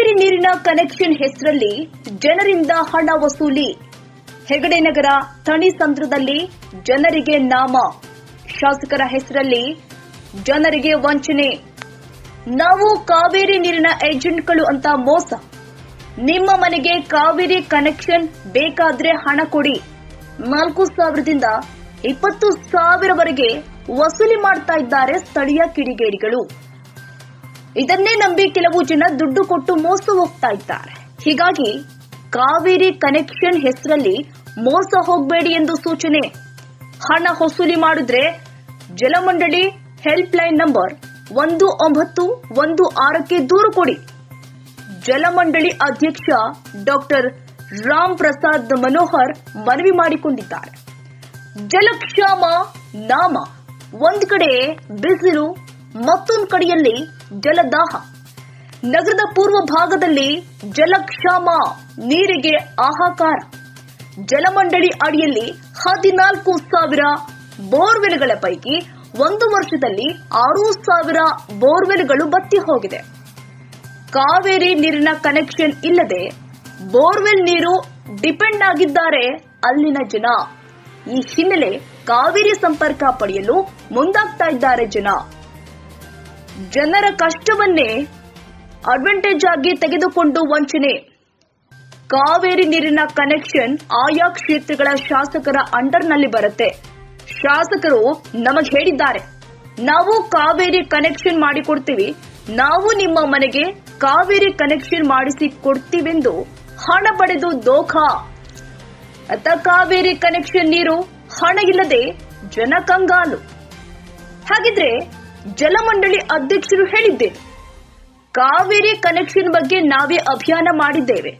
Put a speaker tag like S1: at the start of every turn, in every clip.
S1: ಕಾವೇರಿ ನೀರಿನ ಕನೆಕ್ಷನ್ ಹೆಸರಲ್ಲಿ ಜನರಿಂದ ಹಣ ವಸೂಲಿ. ಹೆಗಡೆ ನಗರ ಥಣಿಸಂದ್ರದಲ್ಲಿ ಜನರಿಗೆ ನಾಮ. ಶಾಸಕರ ಹೆಸರಲ್ಲಿ ಜನರಿಗೆ ವಂಚನೆ. ನಾವು ಕಾವೇರಿ ನೀರಿನ ಏಜೆಂಟ್ಗಳು ಅಂತ ಮೋಸ. ನಿಮ್ಮ ಮನೆಗೆ ಕಾವೇರಿ ಕನೆಕ್ಷನ್ ಬೇಕಾದ್ರೆ ಹಣ ಕೊಡಿ. ನಾಲ್ಕು ಸಾವಿರದಿಂದ ಇಪ್ಪತ್ತು ಸಾವಿರವರೆಗೆ ವಸೂಲಿ ಮಾಡ್ತಾ ಇದ್ದಾರೆ ಸ್ಥಳೀಯ ಕಿಡಿಗೇಡಿಗಳು. ಇದನ್ನೇ ನಂಬಿ ಕೆಲವು ಜನ ದುಡ್ಡು ಕೊಟ್ಟು ಮೋಸ ಹೋಗ್ತಾ ಇದ್ದಾರೆ. ಹೀಗಾಗಿ ಕಾವೇರಿ ಕನೆಕ್ಷನ್ ಹೆಸರಲ್ಲಿ ಮೋಸ ಹೋಗಬೇಡಿ ಎಂದು ಸೂಚನೆ. ಹಣ ವಸೂಲಿ ಮಾಡಿದ್ರೆ ಜಲಮಂಡಳಿ ಹೆಲ್ಪ್ ಲೈನ್ ನಂಬರ್ ಒಂದು ಒಂಬತ್ತು ಒಂದು ಆರಕ್ಕೆ ದೂರು ಕೊಡಿ. ಜಲಮಂಡಳಿ ಅಧ್ಯಕ್ಷ ಡಾಕ್ಟರ್ ರಾಮ್ ಪ್ರಸಾದ್ ಮನೋಹರ್ ಮನವಿ ಮಾಡಿಕೊಂಡಿದ್ದಾರೆ. ಜಲಕ್ಷಾಮ ನಾಮ, ಒಂದ್ ಕಡೆ ಬಿಸಿಲು ಮತ್ತೊಂದು ಕಡೆಯಲ್ಲಿ ಜಲದಾಹ. ನಗರದ ಪೂರ್ವ ಭಾಗದಲ್ಲಿ ಜಲಕ್ಷಾಮ, ನೀರಿಗೆ ಆಹಾಕಾರ ಜಲಮಂಡಳಿ ಅಡಿಯಲ್ಲಿ ಹದಿನಾಲ್ಕು ಸಾವಿರ ಬೋರ್ವೆಲ್ಗಳ ಪೈಕಿ ಒಂದು ವರ್ಷದಲ್ಲಿ ಆರು ಸಾವಿರ ಬೋರ್ವೆಲ್ಗಳು ಬತ್ತಿ ಹೋಗಿದೆ. ಕಾವೇರಿ ನೀರಿನ ಕನೆಕ್ಷನ್ ಇಲ್ಲದೆ ಬೋರ್ವೆಲ್ ನೀರು ಡಿಪೆಂಡ್ ಆಗಿದ್ದಾರೆ ಅಲ್ಲಿನ ಜನ. ಈ ಹಿನ್ನೆಲೆ ಕಾವೇರಿ ಸಂಪರ್ಕ ಪಡೆಯಲು ಮುಂದಾಗ್ತಾ ಇದ್ದಾರೆ ಜನ. ಜನರ ಕಷ್ಟವನ್ನೇ ಅಡ್ವಾಂಟೇಜ್ ಆಗಿ ತೆಗೆದುಕೊಂಡು ವಂಚನೆ. ಕಾವೇರಿ ನೀರಿನ ಕನೆಕ್ಷನ್ ಆಯಾ ಕ್ಷೇತ್ರಗಳ ಶಾಸಕರ ಅಂಡರ್ನಲ್ಲಿ ಬರುತ್ತೆ. ಶಾಸಕರು ನಮಗೆ ಹೇಳಿದ್ದಾರೆ, ನಾವು ಕಾವೇರಿ ಕನೆಕ್ಷನ್ ಮಾಡಿಕೊಡ್ತೀವಿ, ನಾವು ನಿಮ್ಮ ಮನೆಗೆ ಕಾವೇರಿ ಕನೆಕ್ಷನ್ ಮಾಡಿಸಿ ಕೊಡ್ತೀವೆಂದು ಹಣ ಪಡೆದು ದೋಖ. ಅತ ಕಾವೇರಿ ಕನೆಕ್ಷನ್ ನೀರು ಹಣ ಇಲ್ಲದೆ ಜನ ಕಂಗಾಲು. ಹಾಗಿದ್ರೆ ಜಲಮಂಡಳಿ ಅಧ್ಯಕ್ಷರು ಹೇಳಿದ್ದೆ ಕಾವೇರಿ ಕನೆಕ್ಷನ್ ಬಗ್ಗೆ ನಾವೇ ಅಭಿಯಾನ ಮಾಡಿದ್ದೇವೆ.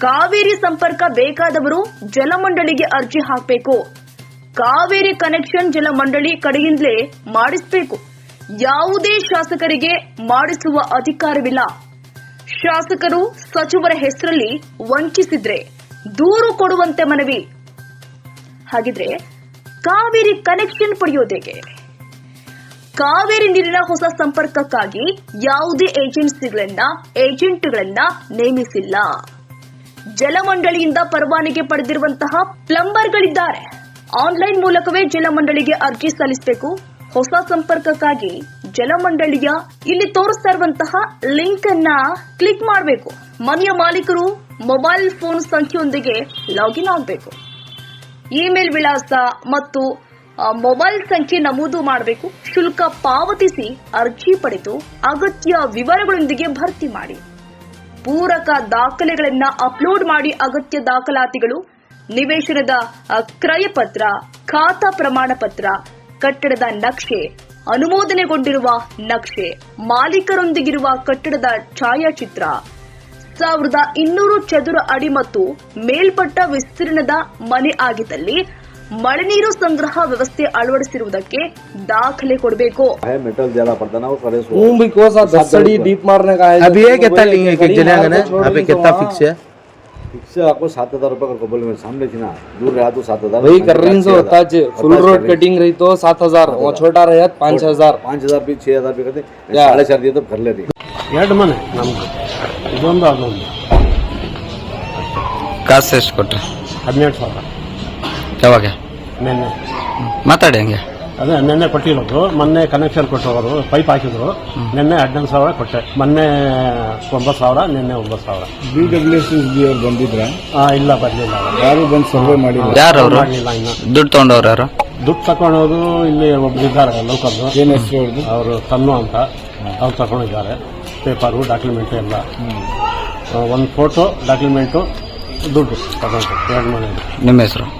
S1: ಕಾವೇರಿ ಸಂಪರ್ಕ ಬೇಕಾದವರು ಜಲಮಂಡಳಿಗೆ ಅರ್ಜಿ ಹಾಕಬೇಕು. ಕಾವೇರಿ ಕನೆಕ್ಷನ್ ಜಲಮಂಡಳಿ ಕಡೆಯಿಂದಲೇ ಮಾಡಿಸಬೇಕು. ಯಾವುದೇ ಶಾಸಕರಿಗೆ ಮಾಡಿಸುವ ಅಧಿಕಾರವಿಲ್ಲ. ಶಾಸಕರು ಸಚಿವರ ಹೆಸರಲ್ಲಿ ವಂಚಿಸಿದ್ರೆ ದೂರು ಕೊಡುವಂತೆ ಮನವಿ. ಹಾಗಿದ್ರೆ ಕಾವೇರಿ ಕನೆಕ್ಷನ್ ಪಡೆಯೋದೇಗೆ ಕಾವೇರಿ ನೀರಿನ ಹೊಸ ಸಂಪರ್ಕಕ್ಕಾಗಿ ಯಾವುದೇ ಏಜೆನ್ಸಿಗಳನ್ನ, ಏಜೆಂಟ್ಗಳನ್ನ ನೇಮಿಸಿಲ್ಲ. ಜಲಮಂಡಳಿಯಿಂದ ಪರವಾನಗಿ ಪಡೆದಿರುವಂತಹ ಪ್ಲಂಬರ್ಗಳಿದ್ದಾರೆ. ಆನ್ಲೈನ್ ಮೂಲಕವೇ ಜಲಮಂಡಳಿಗೆ ಅರ್ಜಿ ಸಲ್ಲಿಸಬೇಕು. ಹೊಸ ಸಂಪರ್ಕಕ್ಕಾಗಿ ಜಲಮಂಡಳಿಯ ಇಲ್ಲಿ ತೋರಿಸ್ತಾ ಇರುವಂತಹ ಲಿಂಕ್ ಅನ್ನ ಕ್ಲಿಕ್ ಮಾಡಬೇಕು. ಮನೆಯ ಮಾಲೀಕರು ಮೊಬೈಲ್ ಫೋನ್ ಸಂಖ್ಯೆಯೊಂದಿಗೆ ಲಾಗಿನ್ ಆಗಬೇಕು. ಇಮೇಲ್ ವಿಳಾಸ ಮತ್ತು ಮೊಬೈಲ್ ಸಂಖ್ಯೆ ನಮೂದು ಮಾಡಬೇಕು. ಶುಲ್ಕ ಪಾವತಿಸಿ ಅರ್ಜಿ ಪಡೆದು ಅಗತ್ಯ ವಿವರಗಳೊಂದಿಗೆ ಭರ್ತಿ ಮಾಡಿ. ಪೂರಕ ದಾಖಲೆಗಳನ್ನ ಅಪ್ಲೋಡ್ ಮಾಡಿ ಅಗತ್ಯ ದಾಖಲಾತಿಗಳು, ನಿವೇಶನದ ಕ್ರಯ ಪತ್ರ ಖಾತಾ ಪ್ರಮಾಣ ಪತ್ರ ಕಟ್ಟಡದ ನಕ್ಷೆ, ಅನುಮೋದನೆಗೊಂಡಿರುವ ನಕ್ಷೆ, ಮಾಲೀಕರೊಂದಿಗಿರುವ ಕಟ್ಟಡದ ಛಾಯಾಚಿತ್ರ, ಸಾವಿರದ ಇನ್ನೂರು ಚದುರ ಅಡಿ ಮತ್ತು ಮೇಲ್ಪಟ್ಟ ವಿಸ್ತೀರ್ಣದ ಮನೆ ಆಗಿದ್ದಲ್ಲಿ ಮಳೆ ನೀರು ಸಂಗ್ರಹ ವ್ಯವಸ್ಥೆ ಅಳವಡಿಸಿರುವುದಕ್ಕೆ ದಾಖಲೆ ಕೊಡಬೇಕು
S2: है मेटल ज्यादा पड़ता ना वो करे सो
S3: ऊम भी को सा दस सड़ी डीप मारने का है
S4: अभी ये कितना लेंगे कि जने आगे ना
S3: छोड़
S4: अभी
S3: दी
S4: कितना
S3: तो
S4: फिक्स है
S2: फिक्स आपको सात हजार रुपये का बोले मेरे सामने थी ना दूर रहा तो सात हजार
S3: वही कर रही सो ताज फुल रोड कटिंग रही तो सात हजार वो छोटा रहा पाँच हजार
S2: पाँच हजार भी छह हजार भी करते
S3: या।
S2: साढ़े चार दिए तो कर लेती
S5: ಎರಡು ಮನೆ ನಮ್ದು ಇದೊಂದು ಅದೊಂದು
S4: ಕಾಸು ಎಷ್ಟು ಕೊಟ್ರೆ
S5: ಹದಿನೆಂಟು ಸಾವಿರ
S4: ಯಾವಾಗ?
S5: ನಿನ್ನೆ.
S4: ಮಾತಾಡಿ ಹಂಗೆ.
S5: ಅದೇ ನಿನ್ನೆ ಕೊಟ್ಟಿರೋದು. ಮೊನ್ನೆ ಕನೆಕ್ಷನ್ ಕೊಟ್ಟವರು ಪೈಪ್ ಹಾಕಿದ್ರು. ನಿನ್ನೆ ಹದಿನೆಂಟು ಸಾವಿರ ಕೊಟ್ಟೆ. ಮೊನ್ನೆ ಒಂಬತ್ತು ಸಾವಿರ ನಿನ್ನೆ ಒಂಬತ್ತು ಸಾವಿರ.
S6: ಬಿ ಡಬ್ಲ್ಯೂ ಸಿ ಅವ್ರು ಬಂದಿದ್ರ?
S5: ಆ, ಇಲ್ಲ ಬರಲಿಲ್ಲ.
S6: ಯಾರು ಬಂದು ಸರ್ವೆ ಮಾಡಿದ್ರು
S4: ಯಾರು ಅವರು
S5: ಮಾಡಲಿಲ್ಲ ಇನ್ನು.
S4: ದುಡ್ಡು ತಗೊಂಡವ್ರು ಯಾರು?
S5: ದುಡ್ಡು ತಗೊಂಡೋದು ಇಲ್ಲಿ ಒಬ್ರು ಇದ್ದಾರೆ ಲೋಕಲ್
S6: ಏನ್ ಹೆಸರು ಅವ್ರದ್ದು
S5: ಅವರು ತನ್ನು ಅಂತ. ಅವ್ರು ತಗೊಂಡಿದ್ದಾರೆ ಪೇಪರು ಡಾಕ್ಯುಮೆಂಟ್ ಎಲ್ಲ. ಒಂದು ಫೋಟೋ ಡಾಕ್ಯುಮೆಂಟು ದುಡ್ಡು ತಗೊಂಡು ಎರಡು ಮನೆ
S4: ನಿಮ್ಮ ಹೆಸರು?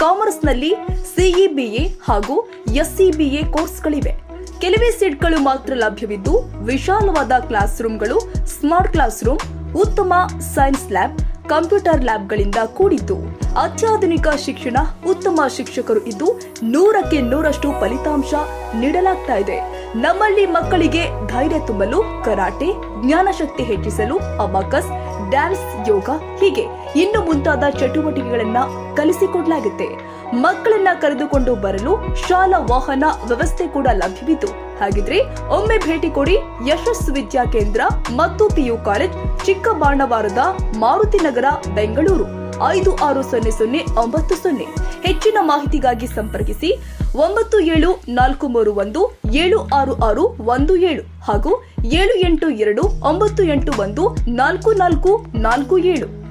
S1: ಕಾಮರ್ಸ್ನಲ್ಲಿ ಸಿಇಬಿಎ ಹಾಗೂ ಎಸ್ಸಿಬಿಎ ಕೋರ್ಸ್ಗಳಿವೆ. ಕೆಲವೇ ಸೀಟ್ಗಳು ಮಾತ್ರ ಲಭ್ಯವಿದ್ದು, ವಿಶಾಲವಾದ ಕ್ಲಾಸ್ ರೂಮ್ಗಳು ಸ್ಮಾರ್ಟ್ ಕ್ಲಾಸ್ ರೂಮ್ ಉತ್ತಮ ಸೈನ್ಸ್ ಲ್ಯಾಬ್, ಕಂಪ್ಯೂಟರ್ ಲ್ಯಾಬ್ಗಳಿಂದ ಕೂಡಿದ್ದು. ಅತ್ಯಾಧುನಿಕ ಶಿಕ್ಷಣ ಉತ್ತಮ ಶಿಕ್ಷಕರು ಇದ್ದು, ನೂರಕ್ಕೆ ನೂರಷ್ಟು ಫಲಿತಾಂಶ ನೀಡಲಾಗ್ತಾ ಇದೆ. ನಮ್ಮಲ್ಲಿ ಮಕ್ಕಳಿಗೆ ಧೈರ್ಯ ತುಂಬಲು, ಕರಾಟೆ, ಜ್ಞಾನಶಕ್ತಿ ಹೆಚ್ಚಿಸಲು ಅಬಾಕಸ್ ಡ್ಯಾನ್ಸ್, ಯೋಗ ಹೀಗೆ ಇನ್ನು ಮುಂತಾದ ಚಟುವಟಿಕೆಗಳನ್ನ ಕಲಿಸಿಕೊಡಲಾಗುತ್ತೆ. ಮಕ್ಕಳನ್ನ ಕರೆದುಕೊಂಡು ಬರಲು ಶಾಲಾ ವಾಹನ ವ್ಯವಸ್ಥೆ ಕೂಡ ಲಭ್ಯವಿದ್ದು ಹಾಗಿದ್ರೆ ಒಮ್ಮೆ ಭೇಟಿ ಕೊಡಿ ಯಶಸ್ ವಿದ್ಯಾ ಕೇಂದ್ರ ಮತ್ತು ಪಿಯು ಕಾಲೇಜ್ ಚಿಕ್ಕಬಾಣವಾರದ ಮಾರುತಿ ನಗರ, ಬೆಂಗಳೂರು. ಐದು ಆರು ಸೊನ್ನೆ ಸೊನ್ನೆ ಒಂಬತ್ತು ಸೊನ್ನೆ. ಹೆಚ್ಚಿನ ಮಾಹಿತಿಗಾಗಿ ಸಂಪರ್ಕಿಸಿ ಒಂಬತ್ತು ಏಳು ನಾಲ್ಕು ಮೂರು ಒಂದು ಏಳು ಆರು ಆರು ಒಂದು ಏಳು ಹಾಗೂ ಏಳು ಎಂಟು ಎರಡು ಒಂಬತ್ತು ಎಂಟು ಒಂದು ನಾಲ್ಕು ನಾಲ್ಕು ನಾಲ್ಕು ಏಳು.